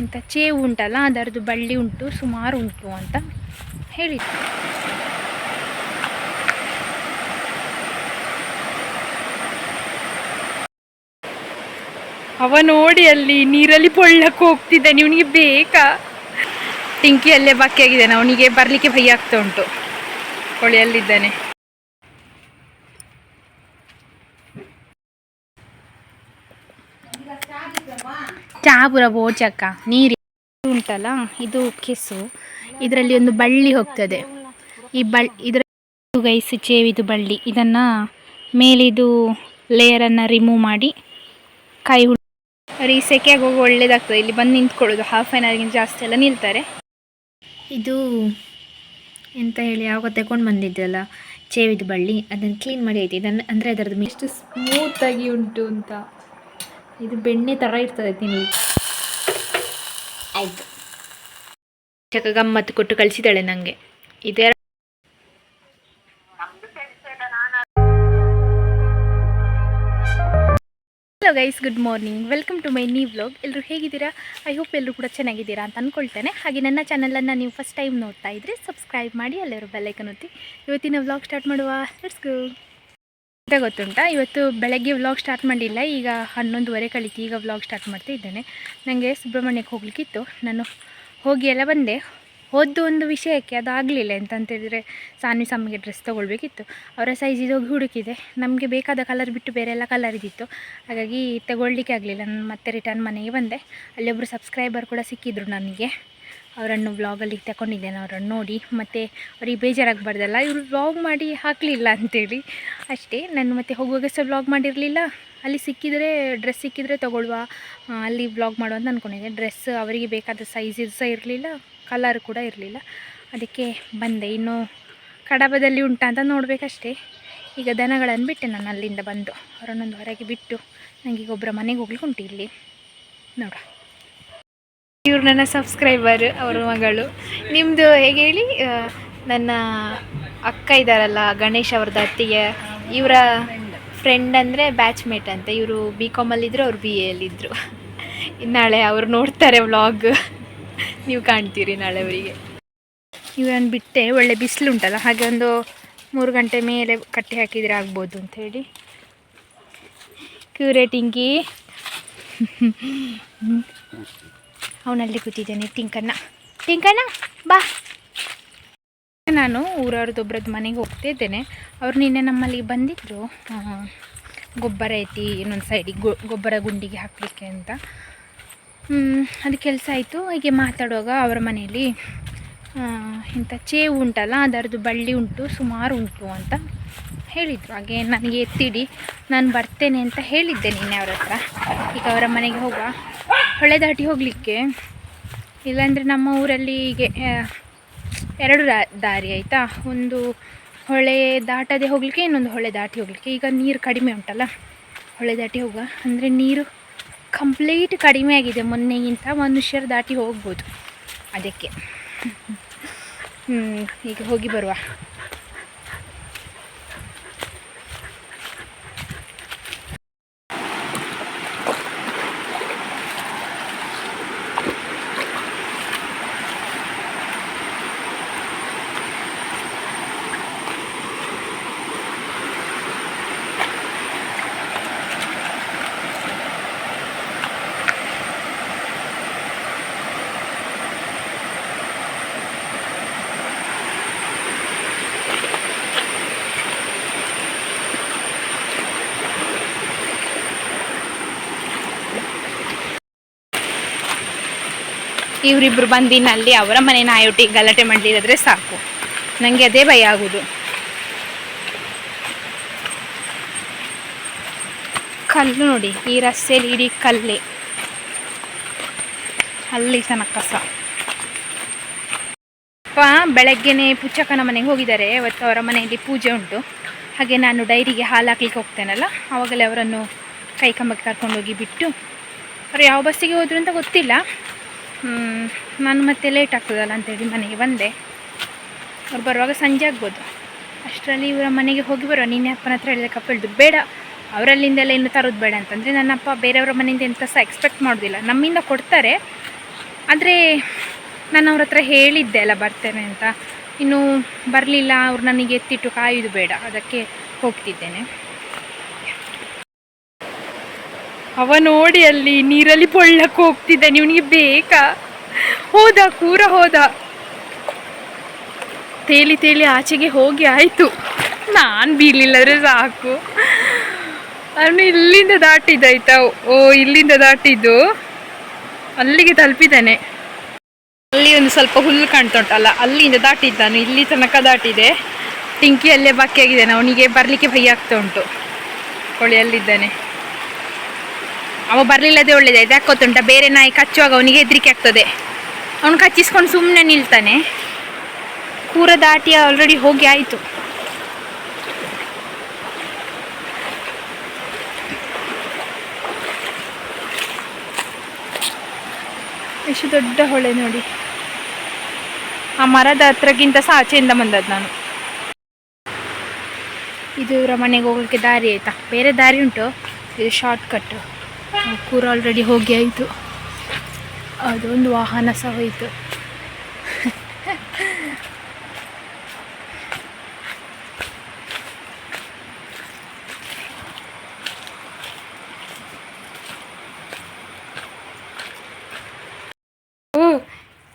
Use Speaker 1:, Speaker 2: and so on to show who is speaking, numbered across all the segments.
Speaker 1: ಇಂಥ ಚೇವು ಉಂಟಲ್ಲ, ಅದರದ್ದು ಬಳ್ಳಿ ಉಂಟು, ಸುಮಾರು ಉಂಟು ಅಂತ ಹೇಳಿತ್ತು ಅವ ನೋಡಿ ಅಲ್ಲಿ ನೀರಲ್ಲಿ ಪೊಳ್ಳಕ್ಕೆ ಹೋಗ್ತಿದ್ದಾನೆ ಇವನಿಗೆ ಬೇಕಾ? ಟಿಂಕಿ ಅಲ್ಲೇ ಬಾಕಿ ಆಗಿದ್ದಾನೆ ಅವನಿಗೆ ಬರಲಿಕ್ಕೆ ಭಯ ಆಗ್ತಾ ಉಂಟು. ಹೊಳೆಯಲ್ಲಿದ್ದಾನೆ ಚಹಾ ಪುರ ಬೋಚಕ್ಕ ನೀರು ಉಂಟಲ್ಲ, ಇದು ಕೆಸು. ಇದರಲ್ಲಿ ಒಂದು ಬಳ್ಳಿ ಹೋಗ್ತದೆ. ಈ ಬಳ್ ಇದರ ಗೈಸು ಚೇವಿದು ಬಳ್ಳಿ. ಇದನ್ನು ಮೇಲಿದು ಲೇಯರನ್ನು ರಿಮೂವ್ ಮಾಡಿ ಕೈ ಈ ಸೆಕೆ ಹೋಗಿ ಒಳ್ಳೇದಾಗ್ತದೆ. ಇಲ್ಲಿ ಬಂದು ನಿಂತ್ಕೊಳ್ಳೋದು. ಹಾಫ್ ಆನ್ ಅವರ್ಗಿಂತ ಜಾಸ್ತಿ ಎಲ್ಲ ನಿಲ್ತಾರೆ.
Speaker 2: ಇದು ಎಂತ ಹೇಳಿ, ಯಾವಾಗ ತಗೊಂಡು ಬಂದಿದ್ದಲ್ಲ ಚೇವಿದ ಬಳ್ಳಿ. ಅದನ್ನು ಕ್ಲೀನ್ ಮಾಡಿ ಆಯ್ತು. ಇದನ್ನು ಅಂದರೆ ಅದರದ್ದು
Speaker 1: ಎಷ್ಟು ಸ್ಮೂತಾಗಿ ಉಂಟು ಅಂತ. ಇದು ಬೆಣ್ಣೆ ಥರ ಇರ್ತದೆ ತಿನ್ನಲಿ
Speaker 2: ಆಯಿತು. ಚಕ ಗಮ್ಮತ್ತು ಕೊಟ್ಟು ಕಳಿಸಿದಾಳೆ ನನಗೆ ಇದರ
Speaker 1: hello guys good morning welcome to my new vlog ಎಲ್ಲರೂ ಹೇಗಿದ್ದೀರಾ? ಐ ಹೋಪ್ ಎಲ್ಲರೂ ಕೂಡ ಚೆನ್ನಾಗಿದ್ದೀರಾ ಅಂತ ಅಂದ್ಕೊಳ್ತೇನೆ ಹಾಗೆ ನನ್ನ ಚಾನಲನ್ನು ನೀವು ಫಸ್ಟ್ ಟೈಮ್ ನೋಡ್ತಾ ಇದ್ದರೆ ಸಬ್ಸ್ಕ್ರೈಬ್ ಮಾಡಿ ಅಲ್ಲಿರೋ ಬೆಲ್ಲೈಕನ್ ಒತ್ತಿ. ಇವತ್ತಿನ ವ್ಲಾಗ್ ಸ್ಟಾರ್ಟ್ ಮಾಡುವ. ಲೆಟ್ಸ್ ಗೋ ಅಂತ ಗೊತ್ತುಂಟಾ? ಇವತ್ತು ಬೆಳಗ್ಗೆ ವ್ಲಾಗ್ ಸ್ಟಾರ್ಟ್ ಮಾಡಿಲ್ಲ, ಈಗ ಹನ್ನೊಂದುವರೆ ಕಳೀತಿ, ಈಗ ವ್ಲಾಗ್ ಸ್ಟಾರ್ಟ್ ಮಾಡ್ತಾ ಇದ್ದೇನೆ. ನನಗೆ ಸುಬ್ರಹ್ಮಣ್ಯಕ್ಕೆ ಹೋಗ್ಲಿಕ್ಕಿತ್ತು. ನಾನು ಹೋಗಿ ಎಲ್ಲ ಬಂದೆ. ಹೋದ್ದು ಒಂದು ವಿಷಯಕ್ಕೆ ಅದು ಆಗಲಿಲ್ಲ ಎಂತಂತೇಳಿದರೆ ಸಾನ್ವಿ ಸಮ್ಮಿಗೆ ಡ್ರೆಸ್ ತೊಗೊಳ್ಬೇಕಿತ್ತು. ಅವರ ಸೈಜ್ ಇದು ಹೋಗಿ ಹುಡುಕಿದೆ. ನಮಗೆ ಬೇಕಾದ ಕಲರ್ ಬಿಟ್ಟು ಬೇರೆ ಎಲ್ಲ ಕಲರ್ ಇದ್ದಿತ್ತು. ಹಾಗಾಗಿ ತಗೊಳ್ಳಿಕ್ಕೆ ಆಗಲಿಲ್ಲ. ನಾನು ಮತ್ತೆ ರಿಟರ್ನ್ ಮನೆಗೆ ಬಂದೆ. ಅಲ್ಲಿ ಒಬ್ಬರು ಸಬ್ಸ್ಕ್ರೈಬರ್ ಕೂಡ ಸಿಕ್ಕಿದ್ರು ನನಗೆ. ಅವರನ್ನು ವ್ಲಾಗಲ್ಲಿ ತಗೊಂಡಿದ್ದೇನೆ ಅವರನ್ನು ನೋಡಿ. ಮತ್ತು ಅವ್ರಿಗೆ ಬೇಜಾರಾಗಬಾರ್ದಲ್ಲ ಇವರು ವ್ಲಾಗ್ ಮಾಡಿ ಹಾಕಲಿಲ್ಲ ಅಂತೇಳಿ. ಅಷ್ಟೇ, ನಾನು ಮತ್ತೆ ಹೋಗುವಾಗ ಸಹ ವ್ಲಾಗ್ ಮಾಡಿರಲಿಲ್ಲ. ಅಲ್ಲಿ ಸಿಕ್ಕಿದರೆ ಡ್ರೆಸ್ ಸಿಕ್ಕಿದರೆ ತೊಗೊಳ್ಳುವ ಅಲ್ಲಿ ವ್ಲಾಗ್ ಮಾಡುವ ಅಂತ ಅಂದ್ಕೊಂಡಿದ್ದೆ ಡ್ರೆಸ್ ಅವರಿಗೆ ಬೇಕಾದ ಸೈಜ್ ಸಹ ಇರಲಿಲ್ಲ ಕಲರ್ ಕೂಡ ಇರಲಿಲ್ಲ. ಅದಕ್ಕೆ ಬಂದೆ. ಇನ್ನು ಕಡಬದಲ್ಲಿ ಉಂಟ ಅಂತ ನೋಡಬೇಕಷ್ಟೇ. ಈಗ ದನಗಳನ್ನು ಬಿಟ್ಟೆ ನಾನು ಅಲ್ಲಿಂದ ಬಂದು. ಅವರನ್ನೊಂದು ಹೊರಗೆ ಬಿಟ್ಟು ನನಗೆ ಒಬ್ಬರ ಮನೆಗೆ ಹೋಗ್ಲಿಕ್ಕೆ ಉಂಟು ಇಲ್ಲಿ. ನೋಡ ಇವ್ರು ನನ್ನ ಸಬ್ಸ್ಕ್ರೈಬರ್ ಅವರ ಮಗಳು. ನಿಮ್ಮದು ಹೇಗೆ ಹೇಳಿ? ನನ್ನ ಅಕ್ಕ ಇದ್ದಾರಲ್ಲ ಗಣೇಶ್ ಅವ್ರದ್ದು ಅತ್ತಿಗೆ. ಇವರ ಫ್ರೆಂಡ್ ಅಂದರೆ ಬ್ಯಾಚ್ಮೇಟ್ ಅಂತ. ಇವರು ಬಿ ಕಾಮಲ್ಲಿದ್ದರು ಅವ್ರು ಬಿ ಎಲ್ಲಿದ್ದರು ನಾಳೆ ಅವ್ರು ನೋಡ್ತಾರೆ ವ್ಲಾಗ್ ನೀವು ಕಾಣ್ತೀರಿ ನಾಳೆ ಅವರಿಗೆ. ಇವರನ್ನು ಬಿಟ್ಟೆ, ಒಳ್ಳೆ ಬಿಸಿಲು ಉಂಟಲ್ಲ, ಹಾಗೆ ಒಂದು ಮೂರು ಗಂಟೆ ಮೇಲೆ ಕಟ್ಟಿ ಹಾಕಿದರೆ ಆಗ್ಬೋದು ಅಂಥೇಳಿ ಕ್ಯೂರೇಟಿಂಗಿ ಅವನಲ್ಲಿ ಕೂತಿದ್ದೇನೆ, ಟಿಂಕಣ್ಣ. ಟಿಂಕಣ್ಣ, ಬಾ. ನಾನು ಊರವ್ರದ್ದೊಬ್ರದ್ದು ಮನೆಗೆ ಹೋಗ್ತಾ ಇದ್ದೇನೆ. ಅವ್ರು ನಿನ್ನೆ ನಮ್ಮಲ್ಲಿ ಬಂದಿದ್ದರು ಗೊಬ್ಬರ ಐತಿ, ಇನ್ನೊಂದು ಸೈಡಿಗೆ ಗೊ ಗೊಬ್ಬರ ಗುಂಡಿಗೆ ಹಾಕಲಿಕ್ಕೆ ಅಂತ. ಅದು ಕೆಲಸ ಆಯಿತು. ಹೀಗೆ ಮಾತಾಡುವಾಗ ಅವರ ಮನೆಯಲ್ಲಿ ಇಂಥ ಚೇವು ಉಂಟಲ್ಲ ಅದರದ್ದು ಬಳ್ಳಿ ಉಂಟು, ಸುಮಾರು ಉಂಟು ಅಂತ ಹೇಳಿದರು. ಹಾಗೆ ನನಗೆ ಎತ್ತಿಡಿ, ನಾನು ಬರ್ತೇನೆ ಅಂತ ಹೇಳಿದ್ದೆ ನಿನ್ನೆ ಅವ್ರ ಹತ್ರ. ಈಗ ಅವರ ಮನೆಗೆ ಹೋಗುವ. ಹೊಳೆ ದಾಟಿ ಹೋಗಲಿಕ್ಕೆ. ಇಲ್ಲಾಂದರೆ ನಮ್ಮ ಊರಲ್ಲಿ ಹೀಗೆ ಎರಡು ದಾರಿ ಆಯಿತಾ. ಒಂದು ಹೊಳೆ ದಾಟದೆ ಹೋಗಲಿಕ್ಕೆ, ಇನ್ನೊಂದು ಹೊಳೆ ದಾಟಿ ಹೋಗಲಿಕ್ಕೆ. ಈಗ ನೀರು ಕಡಿಮೆ ಉಂಟಲ್ಲ? ಹೊಳೆ ದಾಟಿ ಹೋಗುವ. ಅಂದರೆ ನೀರು ಕಂಪ್ಲೀಟ್ ಕಡಿಮೆ ಆಗಿದೆ ಮೊನ್ನೆಗಿಂತ. ಮನುಷ್ಯರು ದಾಟಿ ಹೋಗ್ಬೋದು. ಅದಕ್ಕೆ. ಈಗ ಹೋಗಿ ಬರುವ. ಇವರಿಬ್ಬರು ಬಂದಿನ ಅಲ್ಲಿ ಅವರ ಮನೆ ನಾಯೊಟ್ಟಿಗೆ ಗಲಾಟೆ ಮಾಡಲಿಲ್ಲದ್ರೆ ಸಾಕು. ನನಗೆ ಅದೇ ಭಯ ಆಗೋದು. ಕಲ್ಲು ನೋಡಿ, ಈ ರಸ್ತೆಯಲ್ಲಿ ಇಡೀ ಕಲ್ಲೇ. ಅಲ್ಲಿ ತನಕ ಕಸ. ಅಪ್ಪ, ಬೆಳಗ್ಗೆನೇ ಪುಚ್ಚಕ್ಕನ ಮನೆಗೆ ಹೋಗಿದ್ದಾರೆ. ಇವತ್ತು ಅವರ ಮನೆಯಲ್ಲಿ ಪೂಜೆ ಉಂಟು. ಹಾಗೆ ನಾನು ಡೈರಿಗೆ ಹಾಲು ಹಾಕ್ಲಿಕ್ಕೆ ಹೋಗ್ತೇನಲ್ಲ, ಆವಾಗಲೇ ಅವರನ್ನು ಕೈ ಕಂಬಕ್ಕೆ ಕರ್ಕೊಂಡೋಗಿ ಬಿಟ್ಟು, ಅವ್ರು ಯಾವ ಬಸ್ಸಿಗೆ ಹೋದ್ರು ಅಂತ ಗೊತ್ತಿಲ್ಲ. ನಾನು ಮತ್ತೆ ಲೇಟ್ ಆಗ್ತದಲ್ಲ ಅಂತೇಳಿ ಮನೆಗೆ ಬಂದೆ. ಅವ್ರು ಬರುವಾಗ ಸಂಜೆ ಆಗ್ಬೋದು. ಅಷ್ಟರಲ್ಲಿ ಇವರ ಮನೆಗೆ ಹೋಗಿ ಬರೋ ನಿನ್ನೆ ಅಪ್ಪನ ಹತ್ರ ಹೇಳಿದ ಕಪ್ಪಳ್ದು ಬೇಡ, ಅವರಲ್ಲಿಂದೆಲ್ಲ ಇನ್ನು ತರೋದು ಬೇಡ ಅಂತಂದರೆ ನನ್ನ ಅಪ್ಪ ಬೇರೆಯವರ ಮನೆಯಿಂದ ಎಂತ ಸಹ ಎಕ್ಸ್ಪೆಕ್ಟ್ ಮಾಡೋದಿಲ್ಲ. ನಮ್ಮಿಂದ ಕೊಡ್ತಾರೆ. ಆದರೆ ನಾನು ಅವ್ರ ಹತ್ರ ಹೇಳಿದ್ದೆ ಅಲ್ಲ, ಬರ್ತೇನೆ ಅಂತ. ಇನ್ನೂ ಬರಲಿಲ್ಲ, ಅವ್ರು ನನಗೆ ಎತ್ತಿಟ್ಟು ಕಾಯೋದು ಬೇಡ. ಅದಕ್ಕೆ ಹೋಗ್ತಿದ್ದೇನೆ. ಅವ ನೋಡಿ ಅಲ್ಲಿ ನೀರಲ್ಲಿ ಪೊಳ್ಳಕ್ಕೆ ಹೋಗ್ತಿದ್ದಾನೆ ಇವನಿಗೆ ಬೇಕಾ? ಹೋದ, ಕೂರ ಹೋದ. ತೇಲಿ ತೇಲಿ ಆಚೆಗೆ ಹೋಗಿ ಆಯಿತು. ನಾನು ಬೀಳಿಲ್ಲದ್ರೆ ಸಾಕು. ಅವನು ಇಲ್ಲಿಂದ ದಾಟಿದ್ದಾಯ್ತಾ? ಓ, ಇಲ್ಲಿಂದ ದಾಟಿದ್ದು. ಅಲ್ಲಿಗೆ ತಲುಪಿದ್ದಾನೆ. ಅಲ್ಲಿ ಒಂದು ಸ್ವಲ್ಪ ಹುಲ್ಲು ಕಾಣ್ತುಂಟಲ್ಲ, ಅಲ್ಲಿಂದ ದಾಟಿದ್ದಾನು. ಇಲ್ಲಿ ತನಕ ದಾಟಿದೆ. ಟಿಂಕಿ ಅಲ್ಲೇ ಬಾಕಿ ಆಗಿದ್ದಾನೆ ಅವನಿಗೆ ಬರಲಿಕ್ಕೆ ಭಯ ಆಗ್ತಾ ಉಂಟು ಹೊಳೆಯಲ್ಲಿದ್ದಾನೆ ಅವ ಬರ್ಲಿಲ್ಲದೆ ಒಳ್ಳೇದಾಯ್ತು. ಯಾಕೆ ಗೊತ್ತುಂಟ? ಬೇರೆ ನಾಯಿ ಕಚ್ಚುವಾಗ ಅವನಿಗೆ ಹೆದರಿಕೆ ಆಗ್ತದೆ. ಅವನು ಕಚ್ಚಿಸ್ಕೊಂಡು ಸುಮ್ಮನೆ ನಿಲ್ತಾನೆ. ಕೂರ ದಾಟಿ ಆಲ್ರೆಡಿ ಹೋಗಿ ಆಯಿತು. ಎಷ್ಟು ದೊಡ್ಡ ಹೊಳೆ ನೋಡಿ. ಆ ಮರದ ಹತ್ರಕ್ಕಿಂತ ಸಹ ಆಚೆಯಿಂದ ಬಂದದ್ದು ನಾನು. ಇದು ಇವರ ಮನೆಗೆ ಹೋಗೋಕ್ಕೆ ದಾರಿ ಆಯಿತಾ? ಬೇರೆ ದಾರಿ ಉಂಟು? ಇದು ಶಾರ್ಟ್ ಕಟ್ಟು ಕೂರ ಆಲ್ರೆಡಿ ಹೋಗಿ ಆಯಿತು. ಅದೊಂದು ವಾಹನ ಸಹ ಹೋಯಿತು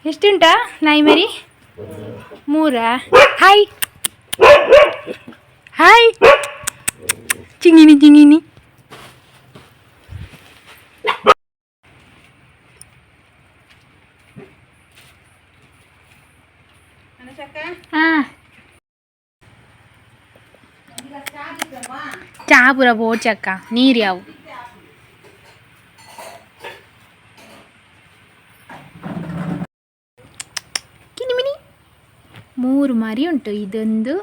Speaker 1: ಎಷ್ಟುಂಟಾ ನಾಯಿ ಮರಿ ಮೂರಾ? ಹಾಯ್ ಹಾ ಚಹಾ ಪೂರ ಬೋಚಕ್ಕ ನೀರು ಯಾವು ಕಿನಿಮಿನಿ ಮೂರು ಮರಿ ಉಂಟು ಇದೊಂದು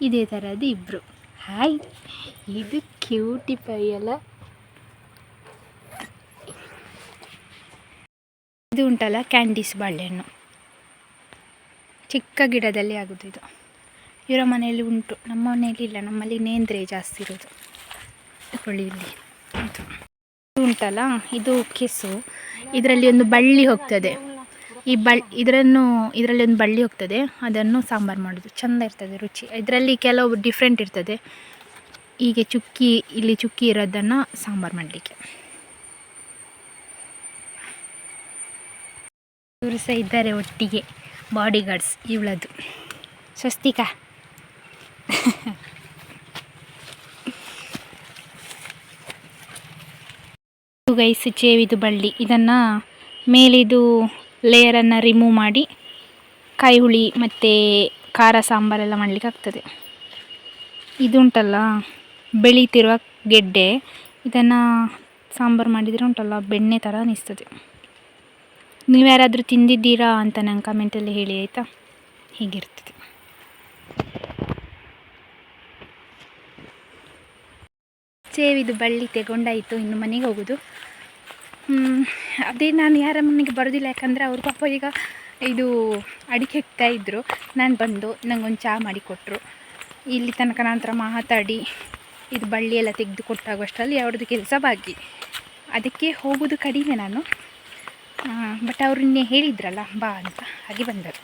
Speaker 1: ಇದೇ ಥರದ್ದು ಇಬ್ಬರು ಹಾಯ್ ಇದು ಕ್ಯೂಟಿ ಪೈ ಅಲ್ಲ ಇದು ಉಂಟಲ್ಲ ಕ್ಯಾಂಡೀಸ್ ಬಾಳೆಹಣ್ಣು ಚಿಕ್ಕ ಗಿಡದಲ್ಲಿ ಆಗೋದು ಇದು. ಇವರ ಮನೆಯಲ್ಲಿ ಉಂಟು. ನಮ್ಮ ಮನೆಯಲ್ಲಿ ಇಲ್ಲ. ನಮ್ಮಲ್ಲಿ ನೇಂದ್ರೆ ಜಾಸ್ತಿ ಇರೋದು. ತಗೊಳ್ಳಿ ಇಲ್ಲಿ ಉಂಟಲ್ಲ? ಇದು ಕೆಸು. ಇದರಲ್ಲಿ ಒಂದು ಬಳ್ಳಿ ಹೋಗ್ತದೆ. ಈ ಬಳ್ ಇದರನ್ನು, ಇದರಲ್ಲಿ ಒಂದು ಬಳ್ಳಿ ಹೋಗ್ತದೆ. ಅದನ್ನು ಸಾಂಬಾರು ಮಾಡೋದು. ಚೆಂದ ಇರ್ತದೆ, ರುಚಿ. ಇದರಲ್ಲಿ ಕೆಲವು ಡಿಫ್ರೆಂಟ್ ಇರ್ತದೆ. ಹೀಗೆ ಚುಕ್ಕಿ, ಇಲ್ಲಿ ಚುಕ್ಕಿ ಇರೋದನ್ನು ಸಾಂಬಾರು ಮಾಡಲಿಕ್ಕೆ. ಇವರು ಸಹ ಇದ್ದಾರೆ ಒಟ್ಟಿಗೆ. ಬಾಡಿ ಗಾರ್ಡ್ಸ್ ಇವಳದು. ಸ್ವಸ್ತಿಕಾ? ಗೈಸ್ ಚೇವಿದು ಬಳ್ಳಿ. ಇದನ್ನು ಮೇಲಿದು ಲೇಯರನ್ನು ರಿಮೂವ್ ಮಾಡಿ ಕಾಯಿ ಹುಳಿ ಮತ್ತು ಖಾರ ಸಾಂಬಾರೆಲ್ಲ ಮಾಡಲಿಕ್ಕೆ ಆಗ್ತದೆ. ಇದುಂಟಲ್ಲ, ಬೆಳೀತಿರುವ ಗೆಡ್ಡೆ. ಇದನ್ನು ಸಾಂಬಾರು ಮಾಡಿದರೆ ಉಂಟಲ್ಲ, ಬೆಣ್ಣೆ ಥರ ಅನಿಸ್ತದೆ. ನೀವು ಯಾರಾದರೂ ತಿಂದಿದ್ದೀರಾ ಅಂತ ನಂಗೆ ಕಮೆಂಟಲ್ಲಿ ಹೇಳಿ, ಆಯಿತಾ? ಹೀಗಿರ್ತದೆ. ಸೇವಿದು ಬಳ್ಳಿ ತೆಗೊಂಡಾಯಿತು, ಇನ್ನು ಮನೆಗೆ ಹೋಗೋದು. ಅದೇ ನಾನು ಯಾರ ಮನೆಗೆ ಬರೋದಿಲ್ಲ, ಯಾಕಂದರೆ ಅವ್ರ ಪಾಪ ಈಗ ಇದು ಅಡಿಕೆ ಇದ್ದರು ನಾನು ಬಂದು ನಂಗೊಂದು ಚಹಾ ಮಾಡಿಕೊಟ್ರು ಇಲ್ಲಿ ತನಕ ನಂತರ ಮಾತಾಡಿ ಇದು ಬಳ್ಳಿ ಎಲ್ಲ ತೆಗೆದು ಕೊಟ್ಟಾಗುವಷ್ಟರಲ್ಲಿ ಅವ್ರದ್ದು ಕೆಲಸ ಬಾಕಿ. ಅದಕ್ಕೆ ಹೋಗೋದು ಕಡಿಮೆ ನಾನು. ಬಟ್ ಅವ್ರು ನಿನ್ನೆ ಹೇಳಿದ್ರಲ್ಲ, ಬಾ ಅಂತ, ಹಾಗೆ ಬಂದರು.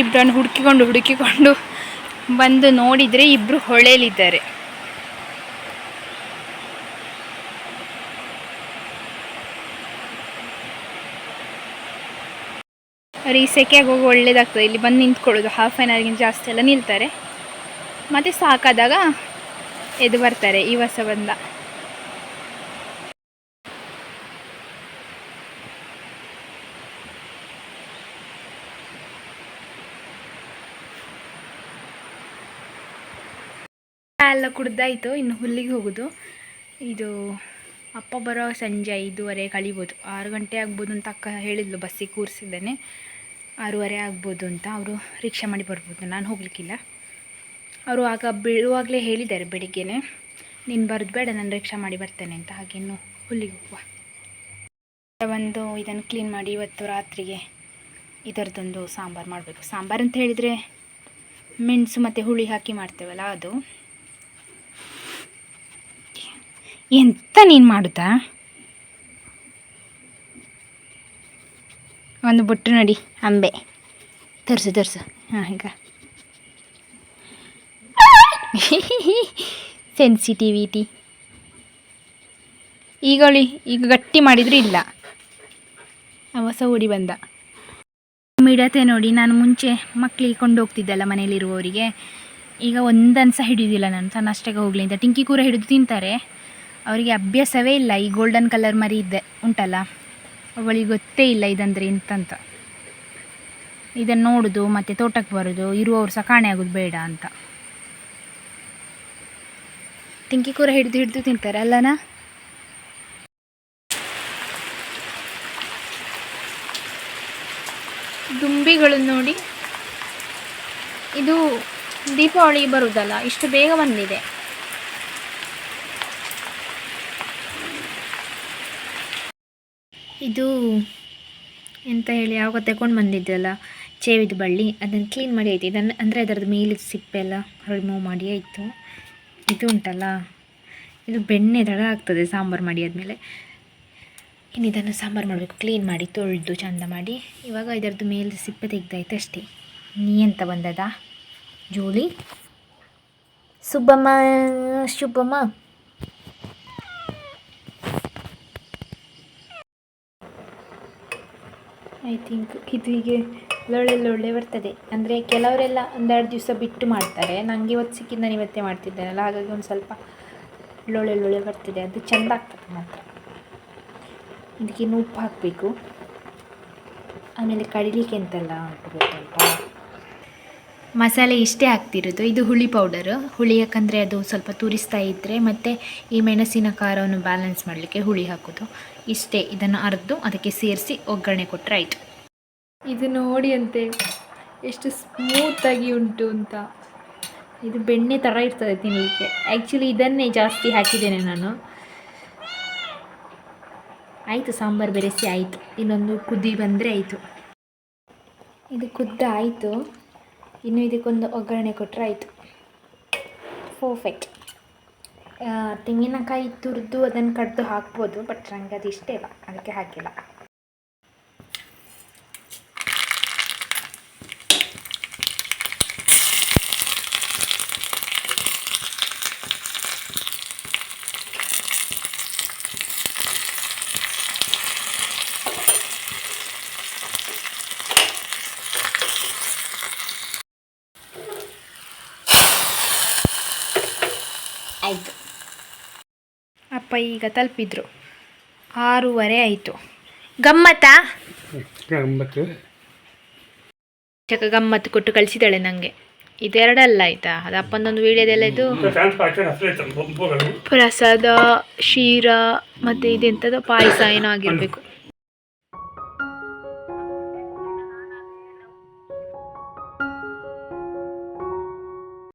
Speaker 1: ಇಬ್ಬರನ್ನು ಹುಡುಕಿಕೊಂಡು ಹುಡುಕಿಕೊಂಡು ಬಂದು ನೋಡಿದರೆ ಇಬ್ಬರು ಹೊಳೆಯಲಿದ್ದಾರೆ ಅವ್ರಿಗೆ ಸೆಕೆಯಾಗಿ ಹೋಗಿ ಒಳ್ಳೇದಾಗ್ತದೆ. ಇಲ್ಲಿ ಬಂದು ನಿಂತ್ಕೊಳ್ಳೋದು ಹಾಫ್ ಆನ್ ಅವರ್ಗಿಂತ ಜಾಸ್ತಿ ಎಲ್ಲ ನಿಲ್ತಾರೆ. ಮತ್ತು ಸಾಕಾದಾಗ ಎದ್ದು ಬರ್ತಾರೆ ಈ ವರ್ಷ ಬಂದ. ಎಲ್ಲ ಕುಡ್ದಾಯಿತು, ಇನ್ನು ಹುಲ್ಲಿಗೆ ಹೋಗೋದು. ಇದು ಅಪ್ಪ ಬರೋ ಸಂಜೆ ಐದೂವರೆ ಕಳಿಬೋದು. ಆರು ಗಂಟೆ ಆಗ್ಬೋದು ಅಂತ ಅಕ್ಕ ಹೇಳಿದ್ಲು, ಬಸ್ಸಿಗೆ ಕೂರಿಸಿದ್ದಾನೆ. ಆರೂವರೆ ಆಗ್ಬೋದು ಅಂತ ಅವರು ರಿಕ್ಷಾ ಮಾಡಿ ಬರ್ಬೋದು. ನಾನು ಹೋಗಲಿಕ್ಕಿಲ್ಲ. ಅವರು ಆಗ ಬೀಳುವಾಗಲೇ ಹೇಳಿದ್ದಾರೆ, ಬೆಳಿಗ್ಗೆನೆ ನೀನು ಬರೋದು ಬೇಡ, ನಾನು ರಿಕ್ಷಾ ಮಾಡಿ ಬರ್ತೇನೆ ಅಂತ. ಹಾಗೆ ಇನ್ನು ಹುಲ್ಲಿಗೆ ಹೋಗುವ ಒಂದು ಇದನ್ನು ಕ್ಲೀನ್ ಮಾಡಿ ಇವತ್ತು ರಾತ್ರಿಗೆ ಇದರದ್ದೊಂದು ಸಾಂಬಾರು ಮಾಡಬೇಕು. ಸಾಂಬಾರು ಅಂತ ಹೇಳಿದರೆ ಮೆಣಸು ಮತ್ತು ಹುಳಿ ಹಾಕಿ ಮಾಡ್ತೇವಲ್ಲ ಅದು. ಎಂತ ನೀನು ಮಾಡುತ್ತಾ ಒಂದು ಬುಟ್ಟು ನೋಡಿ, ಅಂಬೆ. ತರಿಸು ತರಿಸು. ಹಾಂ, ಈಗ. ಸೆನ್ಸಿಟಿವಿಟಿ ಈಗಳಿ, ಈಗ ಗಟ್ಟಿ ಮಾಡಿದ್ರು ಇಲ್ಲ. ಹೊಸ ಓಡಿ ಬಂದ. ಮಿಡತೆ ನೋಡಿ, ನಾನು ಮುಂಚೆ ಮಕ್ಕಳಿಗೆ ಕೊಂಡು ಹೋಗ್ತಿದ್ದಲ್ಲ ಮನೇಲಿರುವವರಿಗೆ ಈಗ ಒಂದನ್ನು ಸಹ ಹಿಡಿಯೋದಿಲ್ಲ ನಾನು, ತನ್ನಷ್ಟಕ್ಕೆ ಹೋಗಲಿ ಅಂತ. ಟಿಂಕಿ ಕೂರ ಹಿಡಿದು ತಿಂತಾರೆ. ಅವರಿಗೆ ಅಭ್ಯಾಸವೇ ಇಲ್ಲ, ಈ ಗೋಲ್ಡನ್ ಕಲರ್ ಮರಿ ಇದ್ದೆ, ಉಂಟಲ್ಲ? ಅವಳಿಗೆ ಗೊತ್ತೇ ಇಲ್ಲ ಇದಂದರೆ ಇಂತಂತ ಇದನ್ನು ನೋಡೋದು, ಮತ್ತು ತೋಟಕ್ಕೆ ಬರೋದು, ಇರುವವರು ಸಹ ಕಾಣೆ ಆಗೋದು ಬೇಡ ಅಂತ. ಟಿಂಕಿ ಕೂರ ಹಿಡಿದು ಹಿಡಿದು ತಿಂತಾರೆ ಅಲ್ಲನಾ? ದುಂಬಿಗಳು ನೋಡಿ. ಇದು ದೀಪಾವಳಿಗೆ ಬರುವುದಲ್ಲ ಇಷ್ಟು ಬೇಗ ಬಂದಿದೆ.
Speaker 3: ಇದು ಎಂತ ಹೇಳಿ ಯಾವಾಗ ತಗೊಂಡು ಬಂದಿದ್ದಲ್ಲ ಚೇವಿದ ಬಳ್ಳಿ ಅದನ್ನು ಕ್ಲೀನ್ ಮಾಡಿ ಆಯಿತು. ಇದನ್ನು ಅಂದರೆ ಅದರದ್ದು ಮೇಲಿದ್ದು ಸಿಪ್ಪೆ ಎಲ್ಲ ರಿಮೂವ್ ಮಾಡಿ ಆಯಿತು. ಇದು ಉಂಟಲ್ಲ? ಇದು ಬೆಣ್ಣೆ ದಡ ಆಗ್ತದೆ ಸಾಂಬಾರು ಮಾಡಿ ಆದಮೇಲೆ. ಇನ್ನು ಇದನ್ನು ಸಾಂಬಾರು ಮಾಡಬೇಕು. ಕ್ಲೀನ್ ಮಾಡಿ, ತೊಳೆದು, ಚಂದ ಮಾಡಿ. ಇವಾಗ ಇದರದ್ದು ಮೇಲೆ ಸಿಪ್ಪೆ ತೆಗ್ದಾಯ್ತು ಅಷ್ಟೇ. ನೀ ಅಂತ ಬಂದದ? ಜೋಳಿ ಸುಬ್ಬಮ್ಮ ಶುಭಮ್ಮ
Speaker 1: ಐ ಥಿಂಕ್ ಇದು ಹೀಗೆ ಲೊಳ್ಳೆ ಬರ್ತದೆ. ಅಂದರೆ ಕೆಲವರೆಲ್ಲ ಒಂದೆರಡು ದಿವಸ ಬಿಟ್ಟು ಮಾಡ್ತಾರೆ. ನನಗೆ ಇವತ್ತು ಸಿಕ್ಕಿದ್ದು ನಾನು ಇವತ್ತೇ ಮಾಡ್ತಿದ್ದೇನಲ್ಲ ಹಾಗಾಗಿ ಒಂದು ಸ್ವಲ್ಪ ಲೊಳ್ಳೆ ಲೊಳ್ಳೆ ಬರ್ತದೆ. ಅದು ಚೆಂದ ಆಗ್ತದೆ ಮಾತ್ರ. ಇದಕ್ಕೆ ಉಪ್ಪು ಹಾಕಬೇಕು. ಆಮೇಲೆ ಕಡಿಲಿಕ್ಕೆ ಎಂತೆಲ್ಲ ಉಂಟು ಗೊತ್ತುಂಟಾ? ಮಸಾಲೆ ಇಷ್ಟೇ ಹಾಕ್ತಿರೋದು. ಇದು ಹುಳಿ ಪೌಡರು. ಹುಳಿ ಯಾಕಂದರೆ ಅದು ಸ್ವಲ್ಪ ತುರಿಸ್ತಾ ಇದ್ದರೆ ಮತ್ತು ಈ ಮೆಣಸಿನ ಖಾರವನ್ನು ಬ್ಯಾಲೆನ್ಸ್ ಮಾಡಲಿಕ್ಕೆ ಹುಳಿ ಹಾಕೋದು. ಇಷ್ಟೇ. ಇದನ್ನು ಅರೆದು ಅದಕ್ಕೆ ಸೇರಿಸಿ ಒಗ್ಗರಣೆ ಕೊಟ್ಟರೆ ಆಯಿತು.
Speaker 4: ಇದು ನೋಡಿ ಅಂತೆ, ಎಷ್ಟು ಸ್ಮೂತಾಗಿ ಉಂಟು ಅಂತ.
Speaker 1: ಇದು ಬೆಣ್ಣೆ ಥರ ಇರ್ತದೆ ತಿನ್ನಲಿಕ್ಕೆ ಆ್ಯಕ್ಚುಲಿ ಇದನ್ನೇ ಜಾಸ್ತಿ ಹಾಕಿದ್ದೇನೆ ನಾನು. ಆಯಿತು, ಸಾಂಬಾರು ಬೆರೆಸಿ ಆಯಿತು. ಇನ್ನೊಂದು ಕುದಿ ಬಂದರೆ ಆಯಿತು. ಇದು ಕುದ್ದ ಆಯಿತು. ಇನ್ನು ಇದಕ್ಕೊಂದು ಒಗ್ಗರಣೆ ಕೊಟ್ಟರೆ ಆಯಿತು. ಪರ್ಫೆಕ್ಟ್ ತೆಂಗಿನಕಾಯಿ ತುರಿದು ಅದನ್ನು ಕಡ್ದು ಹಾಕ್ಬೋದು ಬಟ್ ನನಗೆ ಅದು ಇಷ್ಟ ಇಲ್ಲ. ಅದಕ್ಕೆ ಹಾಕಿಲ್ಲ ಆಯಿತು ಅಪ್ಪ ಈಗ ತಲುಪಿದ್ರು. ಆರೂವರೆ ಆಯಿತು. ಗಮ್ಮತ್ತಾ?
Speaker 5: ಗಮ್ಮತ್ತು.
Speaker 1: ಚಕ ಗಮ್ಮತ್ತು ಕೊಟ್ಟು ಕಳಿಸಿದಾಳೆ ನನಗೆ ಇದೆರಡಲ್ಲ ಆಯ್ತಾ? ಅದು ಅಪ್ಪಂದೊಂದು ವೀಡಿಯೋದೆಲ್ಲ ಇದು ಪ್ರಸಾದ ಶೀರ ಮತ್ತು ಇದೆಂಥದ್ದು ಪಾಯಸ ಏನೋ ಆಗಿರಬೇಕು.